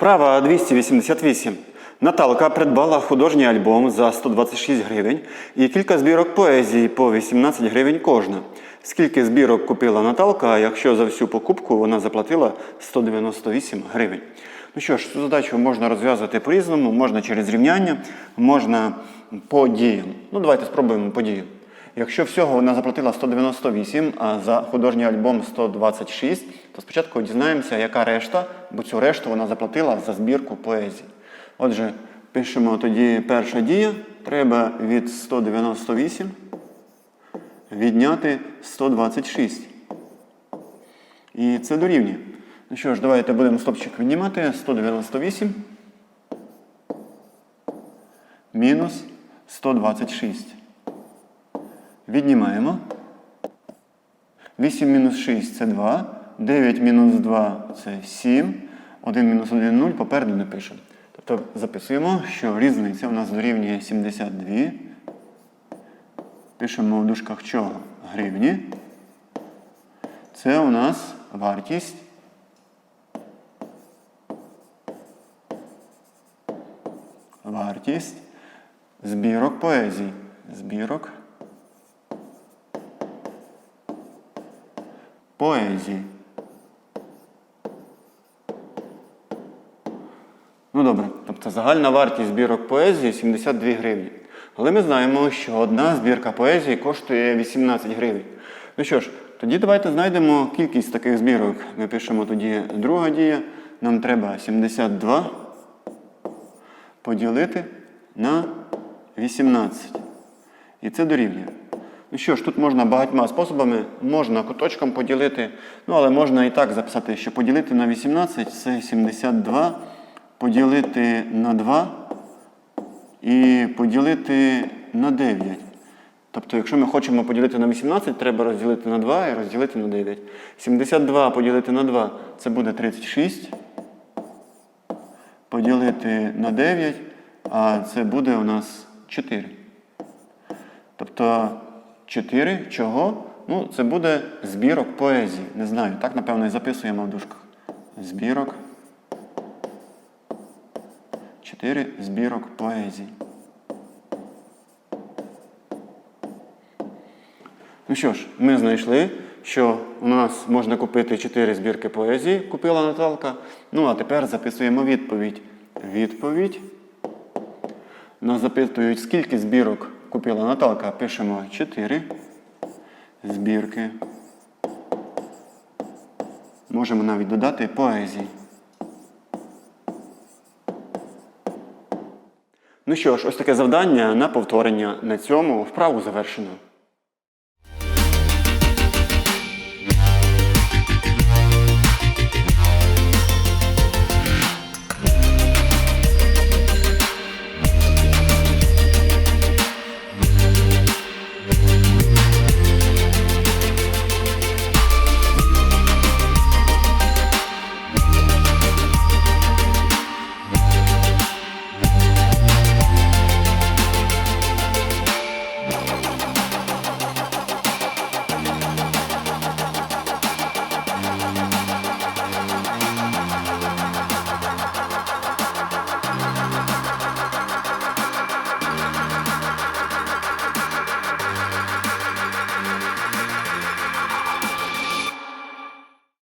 Вправа 288. Наталка придбала художній альбом за 126 гривень і кілька збірок поезії по 18 гривень кожна. Скільки збірок купила Наталка, якщо за всю покупку вона заплатила 198 гривень? Ну що ж, цю задачу можна розв'язувати по-різному, можна через рівняння, можна по діям. Ну, давайте спробуємо по діям. Якщо всього вона заплатила 198, а за художній альбом 126, то спочатку дізнаємося, яка решта, бо цю решту вона заплатила за збірку поезії. Отже, пишемо тоді перша дія. Треба від 198 відняти 126. І це дорівнює. Ну що ж, давайте будемо стопчик віднімати. 198 мінус 126. Віднімаємо. 8 мінус 6 це 2. 9 мінус 2 це 7. 1 мінус 1 0. Попереду не пишемо. Тобто записуємо, що різниця у нас дорівнює 72. Пишемо в дужках чого? Гривні. Це у нас вартість. Вартість збірок поезії. Збірок поезії. Ну добре, тобто загальна вартість збірок поезії 72 гривні. Але ми знаємо, що одна збірка поезії коштує 18 гривень. Ну що ж, тоді давайте знайдемо кількість таких збірок. Ми пишемо тоді друга дія. Нам треба 72 поділити на 18. І це дорівнює. Ну що ж, тут можна багатьма способами, можна куточком поділити, ну але можна і так записати, що поділити на 18 це 72, поділити на 2 і поділити на 9. Тобто, якщо ми хочемо поділити на 18, треба розділити на 2 і розділити на 9. 72 поділити на 2 це буде 36. Поділити на 9, а це буде у нас 4. Тобто 4 чого? Ну, це буде збірок поезії. Не знаю, так, напевно, і записуємо в дужках. Збірок. 4 збірок поезії. Ну що ж, ми знайшли, що у нас можна купити 4 збірки поезії, купила Наталка. Ну, а тепер записуємо відповідь. Відповідь. Нас запитують, скільки збірок купила Наталка. Пишемо 4 збірки. Можемо навіть додати поезії. Ну що ж, ось таке завдання на повторення. На цьому вправу завершено.